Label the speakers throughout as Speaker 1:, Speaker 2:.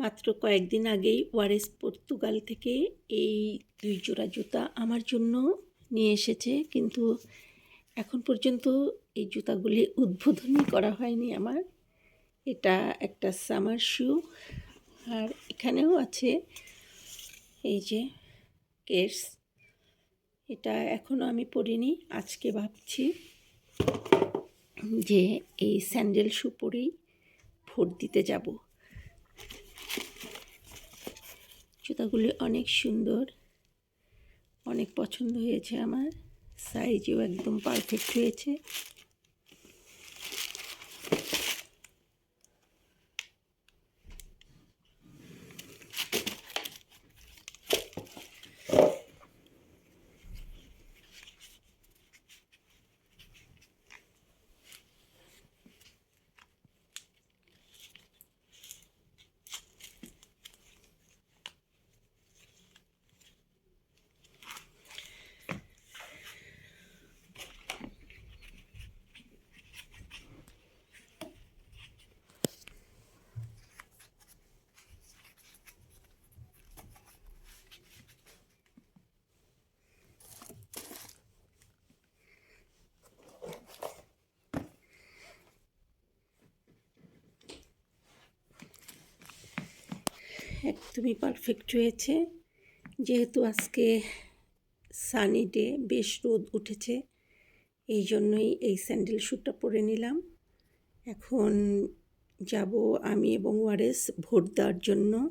Speaker 1: মাত্র কয়েকদিন আগেই ওয়ারেস পর্তুগাল থেকে এই দুই জোড়া জুতা আমার জন্য নিয়ে এসেছে, কিন্তু এখন পর্যন্ত এই জুতাগুলি উদ্বোধনই করা হয়নি আমার। এটা একটা সামার শু, আর এখানেও আছে এই যে কেটস এটা এখনও আমি পরিনি, আজকে ভাবছি যে এই স্যান্ডেল শু পরেই ভোট দিতে যাব। জুতাগুলি অনেক সুন্দর। অনেক পছন্দ হয়েছে আমার। সাইজও একদম পারফেক্ট হয়েছে। একদমই পারফেক্ট হয়েছে। যেহেতু আজকে সানি ডে বেশ রোদ উঠেছে, এই জন্যই এই স্যান্ডেল শ্যুটটা পরে নিলাম। এখন যাব আমি এবং ওয়ারেস ভোট দেওয়ার জন্য।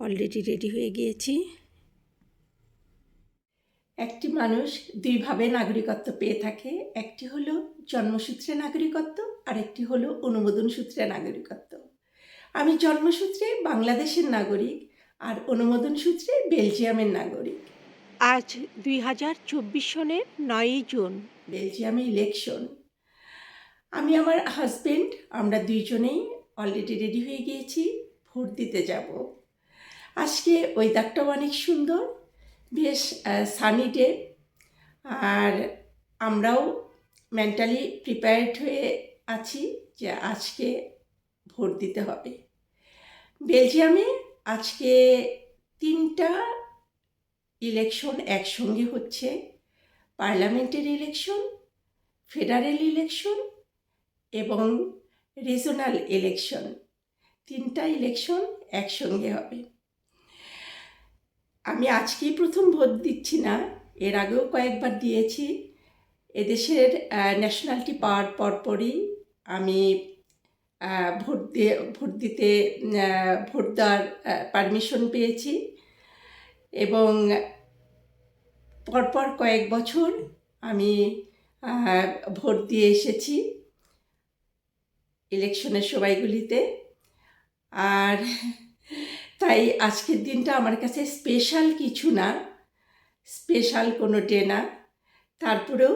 Speaker 1: অলরেডি রেডি হয়ে গিয়েছি। একটি মানুষ দুইভাবে নাগরিকত্ব পেয়ে থাকে, একটি হলো জন্মসূত্রে নাগরিকত্ব আর একটি হলো অনুমোদন সূত্রে নাগরিকত্ব। আমি জন্মসূত্রে বাংলাদেশের নাগরিক আর অনুমোদন সূত্রে বেলজিয়ামের নাগরিক। আজ দুই হাজার চব্বিশ সনের নয়ই জুন। বেলজিয়ামে ইলেকশন। আমি আমার হাজবেন্ড আমরা দুইজনেই অলরেডি রেডি হয়ে গিয়েছি ভোট দিতে যাব। আজকে ওয়েদারটাও অনেক সুন্দর বেশ সানি ডে আর আমরাও মেন্টালি প্রিপেয়ার্ড হয়ে আছি যে আজকে ভোট দিতে হবে। বেলজিয়ামে আজকে তিনটা ইলেকশন একসঙ্গে হচ্ছে। পার্লামেন্টের ইলেকশন ফেডারেল ইলেকশন এবং রিজনাল ইলেকশন তিনটা ইলেকশন একসঙ্গে হবে। আমি আজকেই প্রথম ভোট দিচ্ছি না, এর আগেও কয়েকবার দিয়েছি। এদেশের ন্যাশনালিটি পাওয়ার পরপরই আমি ভোট দিয়ে, ভোট দিতে ভোট দেওয়ার পারমিশন পেয়েছি এবং পরপর কয়েক বছর আমি ভোট দিয়ে এসেছি ইলেকশনের সময়গুলিতে আর তাই আজকের দিনটা আমার কাছে স্পেশাল কিছু না স্পেশাল কোনো ডে না। তারপরেও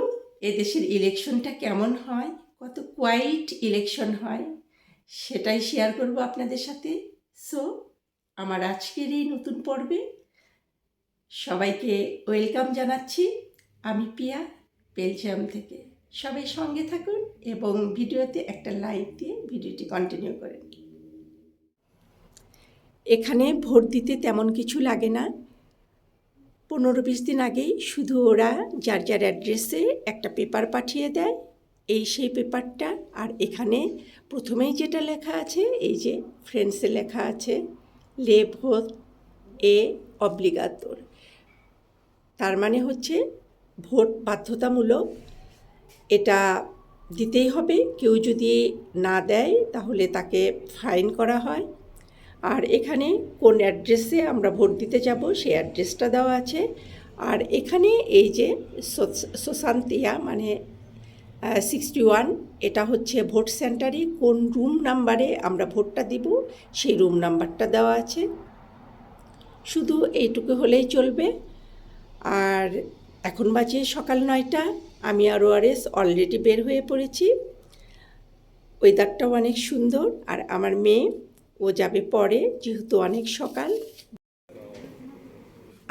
Speaker 1: এদেশের ইলেকশনটা কেমন হয়, কত কোয়াইট ইলেকশন হয় সেটাই শেয়ার করব আপনাদের সাথে। সো আমার আজকের এই নতুন পর্বে সবাইকে ওয়েলকাম জানাচ্ছি। আমি পিয়া বেলজিয়াম থেকে। সবাই সঙ্গে থাকুন এবং ভিডিওতে একটা লাইক দিয়ে ভিডিওটি কন্টিনিউ করেন। এখানে ভোট দিতে তেমন কিছু লাগে না। পনেরো বিশ দিন আগেই শুধু ওরা যার যার অ্যাড্রেসে একটা পেপার পাঠিয়ে দেয়। এই সেই পেপারটা আর এখানে প্রথমেই যেটা লেখা আছে, এই যে ফ্রেন্ডসে লেখা আছে লে ভোট এ অব্লিগাতর। তার মানে হচ্ছে ভোট বাধ্যতামূলক। এটা দিতেই হবে, কেউ যদি না দেয় তাহলে তাকে ফাইন করা হয়। আর এখানে কোন অ্যাড্রেসে আমরা ভোট দিতে যাব সেই অ্যাড্রেসটা দেওয়া আছে। আর এখানে এই যে সোসান্তিয়া মানে সিক্সটি ওয়ান এটা হচ্ছে ভোট সেন্টারে কোন রুম নাম্বারে আমরা ভোটটা দিব, সেই রুম নাম্বারটা দেওয়া আছে। শুধু এইটুকু হলেই চলবে। আর এখন বাজে সকাল নয়টা, আমি আর ওআরএস অলরেডি বের হয়ে পড়েছি। ওয়েদারটাও অনেক সুন্দর, আর আমার মেয়ে, ও যাবে পরে, যেহেতু অনেক সকাল।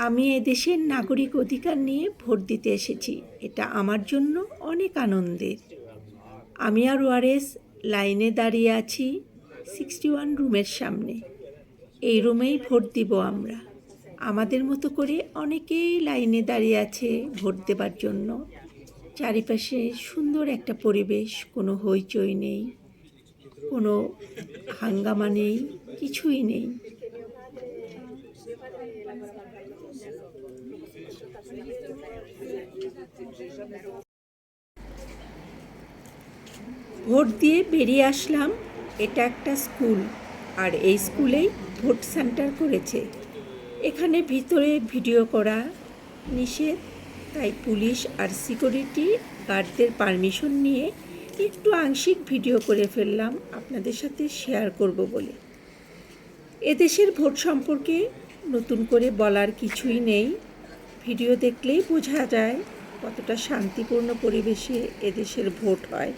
Speaker 1: আমি এদেশের নাগরিক অধিকার নিয়ে ভোট দিতে এসেছি। এটা আমার জন্য অনেক আনন্দের। আমি আর ওয়ারেস লাইনে দাঁড়িয়ে আছি সিক্সটি ওয়ান রুমের সামনে। এই রুমেই ভোট দিব আমরা। আমাদের মতো করে অনেকেই লাইনে দাঁড়িয়ে আছে ভোট দেবার জন্য। চারিপাশে সুন্দর একটা পরিবেশ, কোনো হইচই নেই, কোনো হাঙ্গামা নেই, কিছুই নেই। ভোট দিয়ে বেরিয়ে আসলাম। এটা একটা স্কুল, আর এই স্কুলেই ভোট সেন্টার করেছে। এখানে ভিতরে ভিডিও করা নিষেধ, তাই পুলিশ আর সিকিউরিটি গার্ডদের পারমিশন নিয়ে একটু আংশিক ভিডিও করে ফেললাম। আপনাদের সাথে শেয়ার করব বলে। এদেশের ভোট সম্পর্কে নতুন করে বলার কিছুই নেই। ভিডিও দেখলেই বোঝা যায়। কতটা শান্তিপূর্ণ পরিবেশে এদেশের ভোট হয়।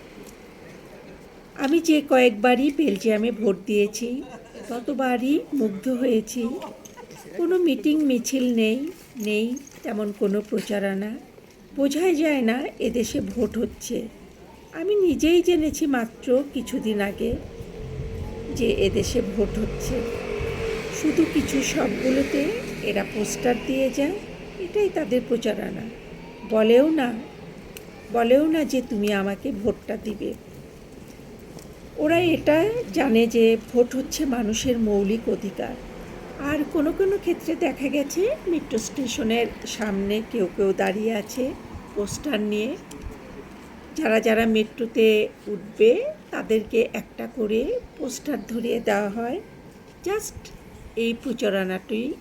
Speaker 1: আমি যে কয়েকবারই বেলজিয়ামে ভোট দিয়েছি, ততবারই মুগ্ধ হয়েছি। কোনো মিটিং মিছিল নেই নেই তেমন কোনো প্রচারণা। বোঝাই যায় না এদেশে ভোট হচ্ছে। আমি নিজেই জেনেছি মাত্র কিছুদিন আগে যে এদেশে ভোট হচ্ছে। শুধু কিছু সবগুলোতে এরা পোস্টার দিয়ে যায়, এটাই তাদের প্রচারণা। বলেও না বলেও না যে তুমি আমাকে ভোটটা দিবে। ওরা এটা জানে যে ভোট হচ্ছে মানুষের মৌলিক অধিকার। আর কোনো কোনো ক্ষেত্রে দেখা গেছে মেট্রো স্টেশনের সামনে কেউ কেউ দাঁড়িয়ে আছে পোস্টার নিয়ে। যারা যারা মেট্রোতে উঠবে, তাদেরকে একটা করে পোস্টার ধরিয়ে দেওয়া হয়। জাস্ট এই প্রচারণাটুই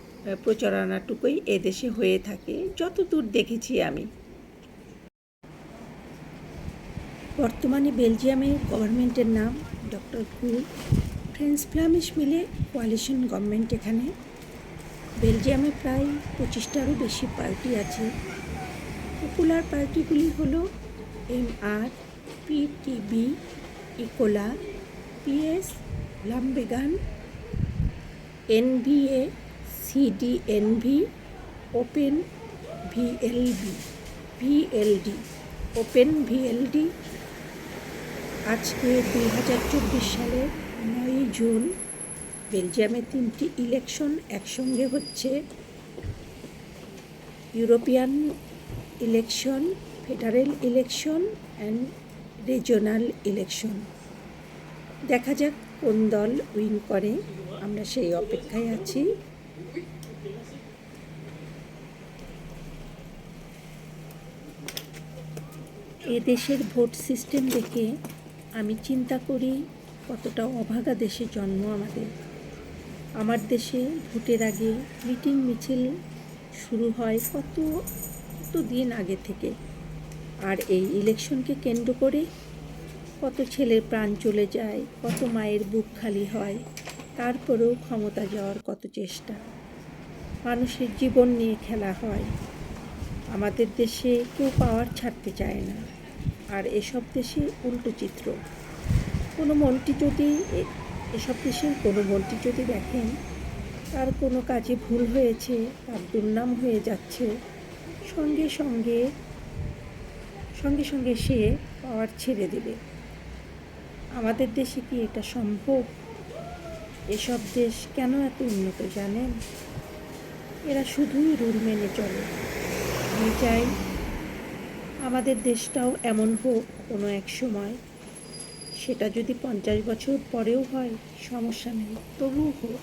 Speaker 1: প্রচারণাটুকুই এদেশে হয়ে থাকে। যতদূর দেখেছি আমি। বর্তমানে বেলজিয়ামের গভর্নমেন্টের নাম ডক্টর কুল। ফ্রেঞ্চ ফ্লামিশ মিলে কোয়ালিশন গভর্নমেন্ট এখানে। বেলজিয়ামে প্রায় পঁচিশটারও বেশি পার্টি আছে। পপুলার পার্টিগুলি হলো M R PTB Ecolo PS লামবেগান NVA CDNV open VLB VLD open VLD আজকে দুই হাজার চব্বিশ সালের নয়ই জুন, বেলজিয়ামে তিনটি ইলেকশন একসঙ্গে হচ্ছে। European election federal election and regional election দেখা যাক কোন দল উইন করে, আমরা সেই অপেক্ষায় আছি। এ দেশের ভোট সিস্টেম দেখে আমি চিন্তা করি কতটা অভাগা দেশে জন্ম আমাদের। আমার দেশে ভোটের আগে মিটিং মিছিল শুরু হয় কত কত দিন আগে থেকে। আর এই ইলেকশনকে কেন্দ্র করে কত ছেলের প্রাণ চলে যায়, কত মায়ের বুক খালি হয়। তারপরেও ক্ষমতা যাওয়ার কত চেষ্টা? মানুষের জীবন নিয়ে খেলা হয়। আমাদের দেশে কেউ পাওয়ার ছাড়তে চায় না। আর এসব দেশে উল্টো চিত্র। কোনো মন্ত্রী যদি এসব দেশের কোনো মন্ত্রী যদি দেখেন, তার কোনো কাজে ভুল হয়েছে, তার দুর্নাম হয়ে যাচ্ছে, সঙ্গে সঙ্গে সঙ্গে সঙ্গে সে পাওয়ার ছেড়ে দেবে। আমাদের দেশে কি এটা সম্ভব? এসব দেশ কেন এত উন্নত জানেন? এরা শুধুই রুল মেনে চলে। আমি চাই আমাদের দেশটাও এমন হোক কোনো এক সময়। সেটা যদি পঞ্চাশ বছর পরেও হয়, সমস্যা নেই, তবুও হোক।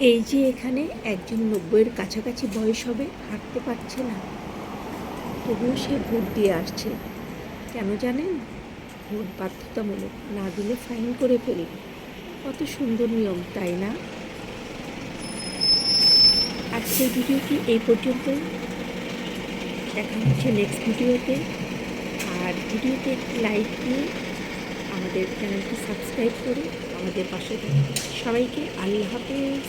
Speaker 1: এই যে এখানে একজন নব্বইয়ের কাছাকাছি বয়স হবে, হাঁটতে পারছে না। তবুও সে ভোট দিয়ে আসছে। কেন জানেন? ভোট বাধ্যতামূলক না দিলে ফাইন করে ফেলবে কত সুন্দর নিয়ম, তাই না? আজকের ভিডিওটি এই পর্যন্তই? দেখা হচ্ছে নেক্সট ভিডিওতে। আর ভিডিওতে একটি লাইক দিয়ে আমাদের চ্যানেলটি সাবস্ক্রাইব করে আমাদের পাশে সবাইকে আল্লাহ হাফেজ।